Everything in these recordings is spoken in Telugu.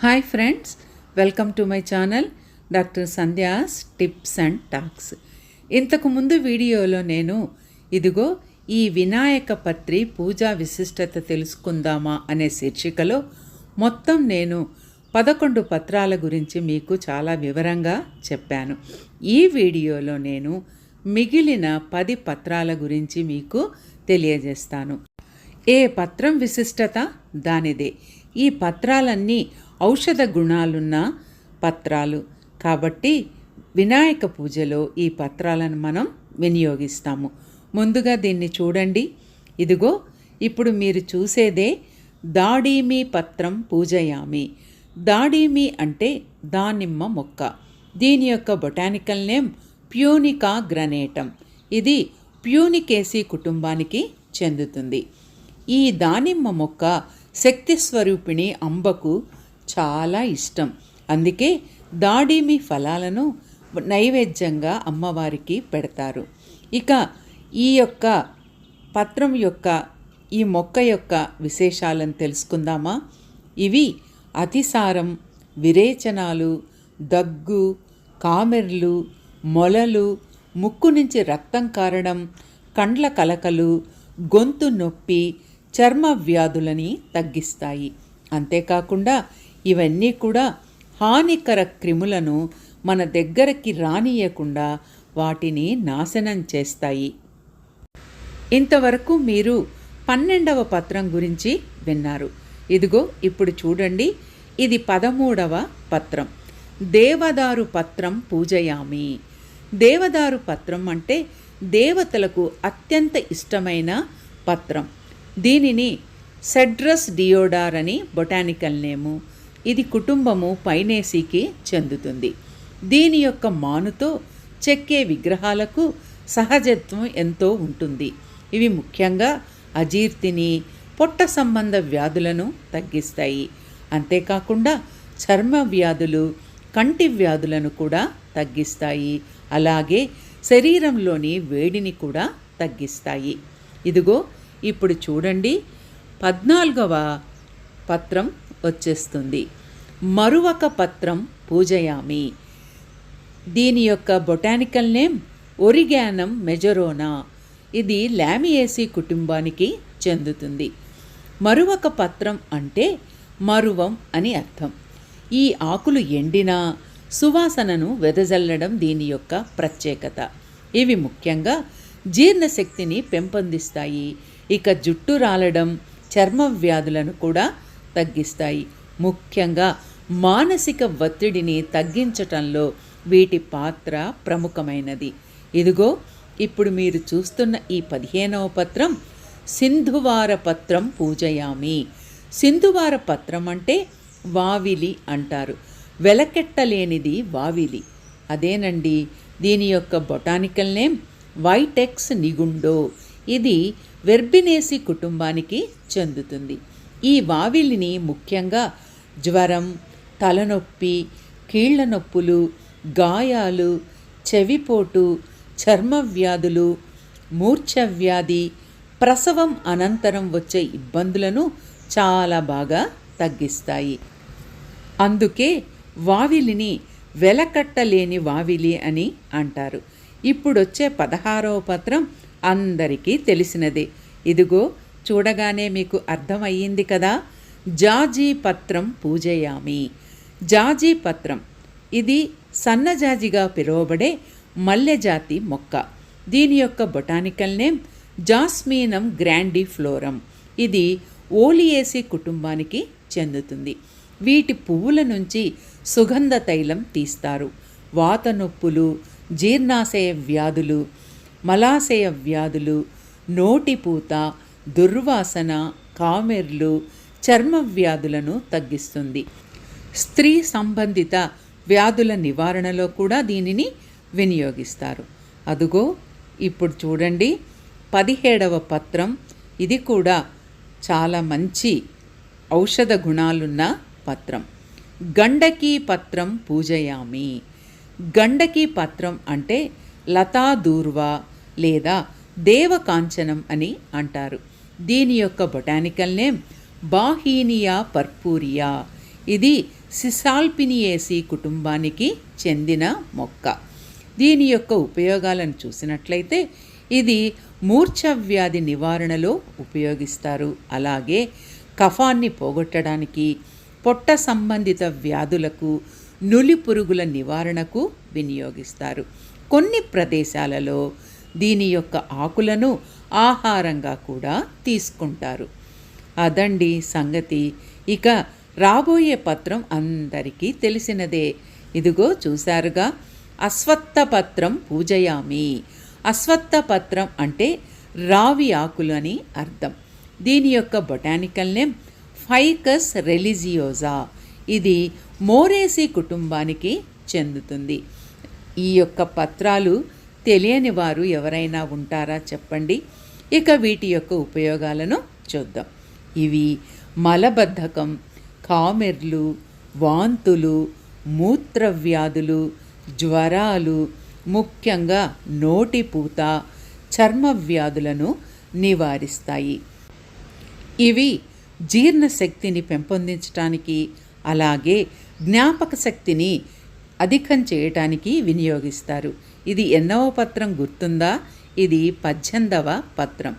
Hi friends welcome to my channel doctor Sandhya's tips and talks ఇంతకుముందు వీడియోలో నేను ఇదిగో ఈ వినాయక పత్రి పూజా విశిష్టత తెలుసుకుందామా అనే శీర్షికలో మొత్తం నేను పదకొండు పత్రాల గురించి మీకు చాలా వివరంగా చెప్పాను. ఈ వీడియోలో నేను మిగిలిన పది పత్రాల గురించి మీకు తెలియజేస్తాను. ఏ పత్రం విశిష్టత? దానిదే. ఈ పత్రాలన్నీ ఔషధ గుణాలున్న పత్రాలు. కాబట్టి వినాయక పూజలో ఈ పత్రాలను మనం వినియోగిస్తాము. ముందుగా దీన్ని చూడండి. ఇదిగో ఇప్పుడు మీరు చూసేదే దాడిమి పత్రం పూజయామి. దాడిమి అంటే దానిమ్మ మొక్క. దీని యొక్క బొటానికల్ నేమ్ ప్యూనికా గ్రనేటం. ఇది ప్యూనికేసి కుటుంబానికి చెందుతుంది. ఈ దానిమ్మ మొక్క శక్తి స్వరూపిణి అంబకు చాలా ఇష్టం. అందుకే దాడిమి ఫలాలను నైవేద్యంగా అమ్మవారికి పెడతారు. ఇక ఈ యొక్క పత్రం యొక్క ఈ మొక్క యొక్క విశేషాలను తెలుసుకుందామా? ఇవి అతిసారం విరేచనాలు దగ్గు కామెర్లు మొలలు ముక్కు నుంచి రక్తం కారడం కండ్ల కలకలు గొంతు నొప్పి చర్మ వ్యాధులని తగ్గిస్తాయి. అంతేకాకుండా ఇవన్నీ కూడా హానికర క్రిములను మన దగ్గరకి రానియకుండా వాటిని నాశనం చేస్తాయి. ఇంతవరకు మీరు పన్నెండవ పత్రం గురించి విన్నారు. ఇదిగో ఇప్పుడు చూడండి. ఇది పదమూడవ పత్రం. దేవదారు పత్రం పూజయామి. దేవదారు పత్రం అంటే దేవతలకు అత్యంత ఇష్టమైన పత్రం. దీనిని సెడ్రస్ డియోడార్ అని బొటానికల్ నేము. ఇది కుటుంబము పైనేసీకి చెందుతుంది. దీని యొక్క మానుతో చెక్కే విగ్రహాలకు సహజత్వం ఎంతో ఉంటుంది. ఇవి ముఖ్యంగా అజీర్తిని పొట్ట సంబంధ వ్యాధులను తగ్గిస్తాయి. అంతేకాకుండా చర్మ వ్యాధులు కంటి వ్యాధులను కూడా తగ్గిస్తాయి. అలాగే శరీరంలోని వేడిని కూడా తగ్గిస్తాయి. ఇదిగో ఇప్పుడు చూడండి. పద్నాలుగవ పత్రం వచ్చేస్తుంది. మరువక పత్రం పూజయామి. దీని యొక్క బొటానికల్ నేమ్ ఒరిగానం మెజరోనా. ఇది లామియేసి కుటుంబానికి చెందుతుంది. మరువక పత్రం అంటే మరువం అని అర్థం. ఈ ఆకులు ఎండినా సువాసనను వెదజల్లడం దీని యొక్క ప్రత్యేకత. ఇవి ముఖ్యంగా జీర్ణశక్తిని పెంపొందిస్తాయి. ఇక జుట్టు రాలడం చర్మ వ్యాధులను కూడా తగ్గిస్తాయి. ముఖ్యంగా మానసిక ఒత్తిడిని తగ్గించటంలో వీటి పాత్ర ప్రముఖమైనది. ఇదిగో ఇప్పుడు మీరు చూస్తున్న ఈ పదిహేనవ పత్రం సింధువార పత్రం పూజయామి. సింధువార పత్రం అంటే వావిలి అంటారు. వెలకెట్టలేనిది వావిలి. అదేనండి దీని యొక్క బొటానికల్ నేమ్ వైటెక్స్ నిగుండో. ఇది వెర్బినేసి కుటుంబానికి చెందుతుంది. ఈ వావిలిని ముఖ్యంగా జ్వరం తలనొప్పి కీళ్ళ నొప్పులు గాయాలు చెవిపోటు చర్మ వ్యాధులు మూర్ఛ వ్యాధి ప్రసవం అనంతరం వచ్చే ఇబ్బందులను చాలా బాగా తగ్గిస్తాయి. అందుకే వావిలిని వెలకట్టలేని వావిలి అని అంటారు. ఇప్పుడొచ్చే పదహారవ పత్రం అందరికీ తెలిసినదే. ఇదిగో చూడగానే మీకు అర్థమయ్యింది కదా? జాజీ పత్రం పూజయామి. జాజీ పత్రం. ఇది సన్నజాజిగా పిలువబడే మల్లెజాతి మొక్క. దీని యొక్క బొటానికల్ నేమ్ జాస్మీనం గ్రాండి ఫ్లోరం ఇది ఓలియేసి కుటుంబానికి చెందుతుంది. వీటి పువ్వుల నుంచి సుగంధ తైలం తీస్తారు. వాత నొప్పులు జీర్ణాశయ వ్యాధులు మలాశయ వ్యాధులు నోటిపూత దుర్వాసన కామెర్లు చర్మ వ్యాధులను తగ్గిస్తుంది. స్త్రీ సంబంధిత వ్యాధుల నివారణలో కూడా దీనిని వినియోగిస్తారు. అదుగో ఇప్పుడు చూడండి. పదిహేడవ పత్రం. ఇది కూడా చాలా మంచి ఔషధ గుణాలున్న పత్రం. గండకీ పత్రం పూజయామి. గండకీ పత్రం అంటే లతా దూర్వ లేదా దేవకాంచనం అని అంటారు. దీని యొక్క బొటానికల్ నేమ్ బాహీనియా పర్పూరియా. ఇది సిసాల్పినియేసి కుటుంబానికి చెందిన మొక్క. దీని యొక్క ఉపయోగాలను చూసినట్లయితే ఇది మూర్ఛ వ్యాధి నివారణలో ఉపయోగిస్తారు. అలాగే కఫాన్ని పోగొట్టడానికి పొట్ట సంబంధిత వ్యాధులకు నులి పురుగుల నివారణకు వినియోగిస్తారు. కొన్ని ప్రదేశాలలో దీని యొక్క ఆకులను ఆహారంగా కూడా తీసుకుంటారు. అదండి సంగతి. ఇక రాబోయే పత్రం అందరికీ తెలిసినదే. ఇదిగో చూశారుగా అశ్వత్థ పత్రం పూజయామి. అశ్వత్థ పత్రం అంటే రావి ఆకులు అని అర్థం. దీని యొక్క బొటానికల్ నేమ్ ఫైకస్ రెలిజియోజా. ఇది మోరేసి కుటుంబానికి చెందుతుంది. ఈ యొక్క పత్రాలు తెలియని వారు ఎవరైనా ఉంటారా చెప్పండి. ఇక వీటి యొక్క ఉపయోగాలను చూద్దాం. ఇవి మలబద్ధకం కామెర్లు వాంతులు మూత్రవ్యాధులు జ్వరాలు ముఖ్యంగా నోటిపూత చర్మ వ్యాధులను నివారిస్తాయి. ఇవి జీర్ణశక్తిని పెంపొందించడానికి అలాగే జ్ఞాపక శక్తిని అధికం చేయటానికి వినియోగిస్తారు. ఇది ఎన్నవ పత్రం గుర్తుందా? ఇది పద్దెనిమిదవ పత్రం.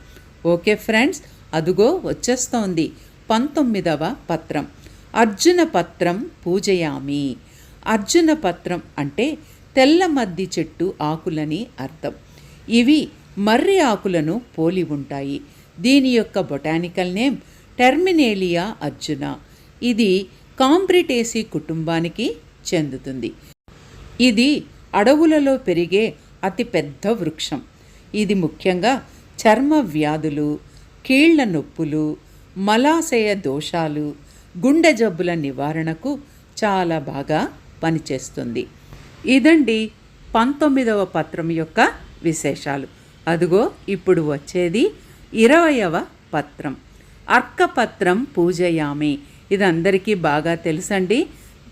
ఓకే ఫ్రెండ్స్ అదుగో వచ్చేస్తోంది పంతొమ్మిదవ పత్రం. అర్జున పత్రం పూజయామి. అర్జున పత్రం అంటే తెల్ల మద్ది చెట్టు ఆకులని అర్థం. ఇవి మర్రి ఆకులను పోలి ఉంటాయి. దీని యొక్క బొటానికల్ నేమ్ టెర్మినేలియా అర్జున. ఇది కాంబ్రిటేసి కుటుంబానికి చెందుతుంది. ఇది అడవులలో పెరిగే అతి పెద్ద వృక్షం. ఇది ముఖ్యంగా చర్మ వ్యాధులు కీళ్ళ నొప్పులు మలాశయ దోషాలు గుండె జబ్బుల నివారణకు చాలా బాగా పనిచేస్తుంది. ఇదండి పంతొమ్మిదవ పత్రం యొక్క విశేషాలు. అదుగో ఇప్పుడు వచ్చేది ఇరవయవ పత్రం. అర్కపత్రం పూజయామి. ఇది అందరికీ బాగా తెలుసండి.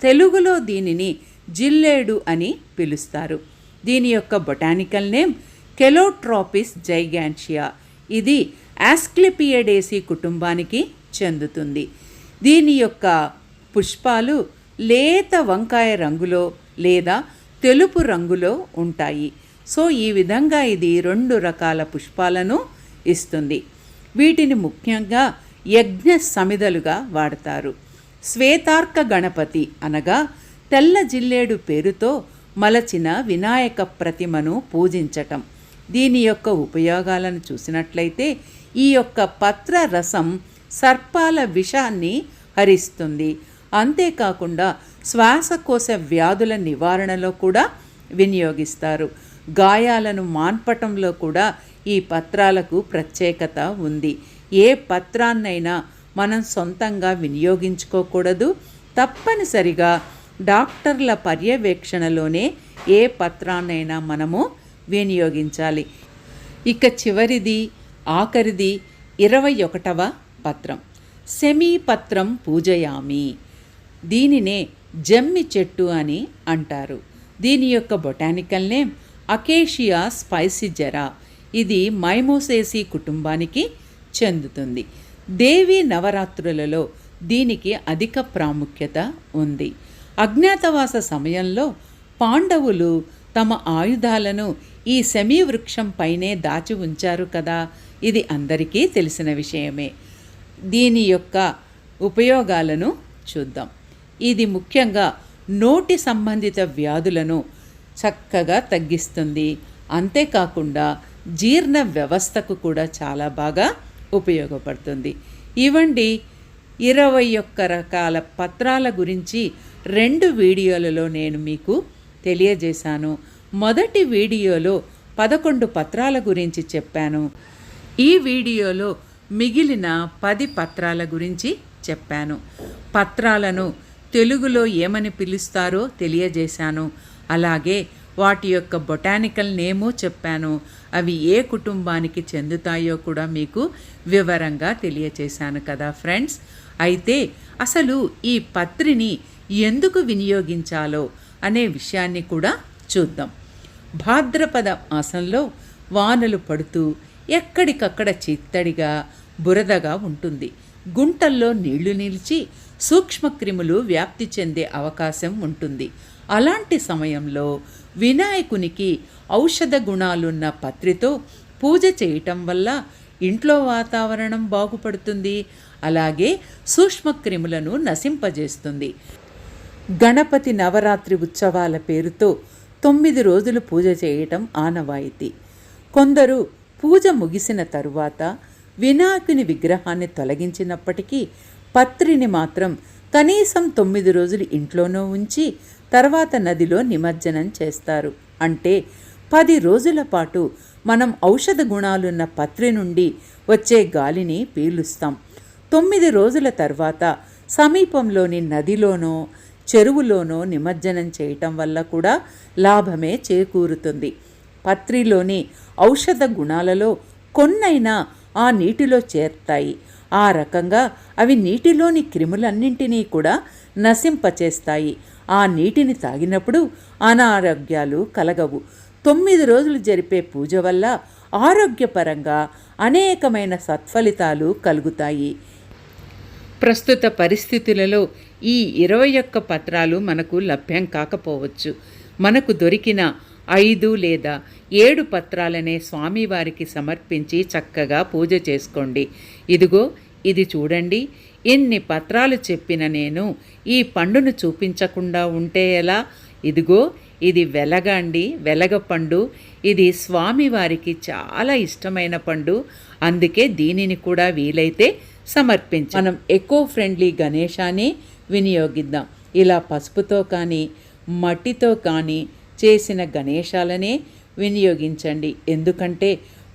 తెలుగులో దీనిని జిల్లేడు అని పిలుస్తారు. దీని యొక్క బొటానికల్ నేమ్ కెలోట్రాపిస్ జైగాన్షియా ఇది ఆస్క్లిపియడేసి కుటుంబానికి చెందుతుంది. దీని యొక్క పుష్పాలు లేత వంకాయ రంగులో లేదా తెలుపు రంగులో ఉంటాయి. సో ఈ విధంగా ఇది రెండు రకాల పుష్పాలను ఇస్తుంది. వీటిని ముఖ్యంగా యజ్ఞ సమిదలుగా వాడతారు. శ్వేతార్క గణపతి అనగా తెల్ల జిల్లేడు పేరుతో మలచిన వినాయక ప్రతిమను పూజించటం. దీని యొక్క ఉపయోగాలను చూసినట్లయితే ఈ యొక్క పత్ర రసం సర్పాల విషాన్ని హరిస్తుంది. అంతేకాకుండా శ్వాసకోశ వ్యాధుల నివారణలో కూడా వినియోగిస్తారు. గాయాలను మాన్పటంలో కూడా ఈ పత్రాలకు ప్రత్యేకత ఉంది. ఏ పత్రాన్నైనా మనం సొంతంగా వినియోగించుకోకూడదు. తప్పనిసరిగా డాక్టర్ల పర్యవేక్షణలోనే ఏ పత్రాన్నైనా మనము వినియోగించాలి. ఇక చివరిది ఆఖరిది ఇరవై ఒకటవ పత్రం. సెమీ పత్రం పూజయామి. దీనినే జమ్మి చెట్టు అని అంటారు. దీని యొక్క బొటానికల్ నేమ్ అకేషియా స్పైసిజెరా ఇది మైమోసేసి కుటుంబానికి చెందుతుంది. దేవి నవరాత్రులలో దీనికి అధిక ప్రాముఖ్యత ఉంది. అజ్ఞాతవాస సమయంలో పాండవులు తమ ఆయుధాలను ఈ సెమీ వృక్షం పైనే దాచి ఉంచారు కదా. ఇది అందరికీ తెలిసిన విషయమే. దీని యొక్క ఉపయోగాలను చూద్దాం. ఇది ముఖ్యంగా నోటి సంబంధిత వ్యాధులను చక్కగా తగ్గిస్తుంది. అంతేకాకుండా జీర్ణ వ్యవస్థకు కూడా చాలా బాగా ఉపయోగపడుతుంది. ఇవ్వండి ఇరవై ఒక్క రకాల పత్రాల గురించి రెండు వీడియోలలో నేను మీకు తెలియజేశాను. మొదటి వీడియోలో పదకొండు పత్రాల గురించి చెప్పాను. ఈ వీడియోలో మిగిలిన పది పత్రాల గురించి చెప్పాను. పత్రాలను తెలుగులో ఏమని పిలుస్తారో తెలియజేశాను. అలాగే వాటి యొక్క బొటానికల్ నేమో చెప్పాను. అవి ఏ కుటుంబానికి చెందుతాయో కూడా మీకు వివరంగా తెలియచేశాను కదా ఫ్రెండ్స్. అయితే అసలు ఈ పత్రిని ఎందుకు వినియోగించాలో అనే విషయాన్ని కూడా చూద్దాం. భాద్రపద మాసంలో వానలు పడుతూ ఎక్కడికక్కడ చిత్తడిగా బురదగా ఉంటుంది. గుంటల్లో నీళ్ళు నిలిచి సూక్ష్మక్రిములు వ్యాప్తి చెందే అవకాశం ఉంటుంది. అలాంటి సమయంలో వినాయకునికి ఔషధ గుణాలున్న పత్రితో పూజ చేయటం వల్ల ఇంట్లో వాతావరణం బాగుపడుతుంది. అలాగే సూక్ష్మక్రిములను నశింపజేస్తుంది. గణపతి నవరాత్రి ఉత్సవాల పేరుతో తొమ్మిది రోజులు పూజ చేయటం ఆనవాయితీ. కొందరు పూజ ముగిసిన తరువాత వినాయకుని విగ్రహాన్ని తొలగించినప్పటికీ పత్రిని మాత్రం కనీసం తొమ్మిది రోజులు ఇంట్లోనూ ఉంచి తర్వాత నదిలో నిమజ్జనం చేస్తారు. అంటే పది రోజుల పాటు మనం ఔషధ గుణాలున్న పత్రి నుండి వచ్చే గాలిని పీలుస్తాం. తొమ్మిది రోజుల తర్వాత సమీపంలోని నదిలోనో చెరువులోనో నిమజ్జనం చేయటం వల్ల కూడా లాభమే చేకూరుతుంది. పత్రిలోని ఔషధ గుణాలలో కొన్నైనా ఆ నీటిలో చేర్తాయి. ఆ రకంగా అవి నీటిలోని క్రిములన్నింటినీ కూడా నశింపచేస్తాయి. ఆ నీటిని తాగినప్పుడు అనారోగ్యాలు కలగవు. తొమ్మిది రోజులు జరిపే పూజ వల్ల ఆరోగ్యపరంగా అనేకమైన సత్ఫలితాలు కలుగుతాయి. ప్రస్తుత పరిస్థితులలో ఈ ఇరవై ఒక్క పత్రాలు మనకు లభ్యం కాకపోవచ్చు. మనకు దొరికిన ఐదు లేదా ఏడు పత్రాలనే స్వామివారికి సమర్పించి చక్కగా పూజ చేసుకోండి. ఇదిగో ఇది చూడండి. ఎన్ని పత్రాలు చెప్పిన నేను ఈ పండును చూపించకుండా ఉంటే ఎలా? ఇదిగో ఇది వెలగండి వెలగ పండు. ఇది స్వామివారికి చాలా ఇష్టమైన పండు. అందుకే దీనిని కూడా వీలైతే సమర్పించ మనం ఎకో ఫ్రెండ్లీ గణేశాన్ని వినియోగిద్దాం. ఇలా పసుపుతో కానీ మట్టితో కానీ చేసిన గణేశాలనే వినియోగించండి. ఎందుకంటే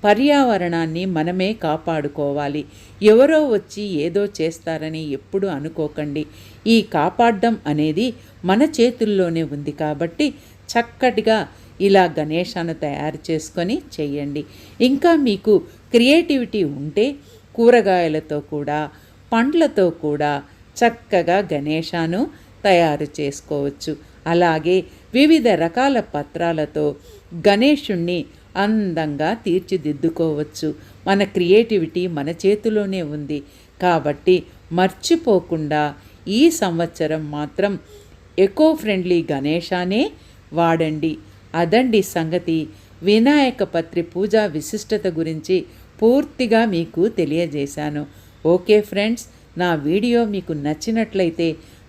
పర్యావరణాన్ని మనమే కాపాడుకోవాలి. ఎవరో వచ్చి ఏదో చేస్తారని ఎప్పుడు అనుకోకండి. ఈ కాపాడడం అనేది మన చేతుల్లోనే ఉంది కాబట్టి చక్కటిగా ఇలా గణేశాన్ని తయారు చేసుకొని చేయండి. ఇంకా మీకు క్రియేటివిటీ ఉంటే కూరగాయలతో కూడా పండ్లతో కూడా చక్కగా గణేశాను తయారు చేసుకోవచ్చు. అలాగే వివిధ రకాల పత్రాలతో గణేషుణ్ణి అందంగా తీర్చిదిద్దుకోవచ్చు. మన క్రియేటివిటీ మన చేతిలోనే ఉంది. కాబట్టి మర్చిపోకుండా ఈ సంవత్సరం మాత్రం ఎకో ఫ్రెండ్లీ గణేశానే వాడండి. అదండి సంగతి. వినాయక పత్రి పూజా విశిష్టత గురించి పూర్తిగా మీకు తెలియజేశాను. ఓకే ఫ్రెండ్స్ నా వీడియో మీకు నచ్చినట్లయితే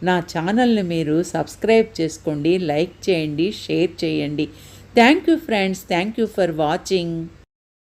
నా ఛానల్ని మీరు సబ్స్క్రైబ్ చేసుకోండి లైక్ చేయండి షేర్ చేయండి. Thank you friends thank you for watching.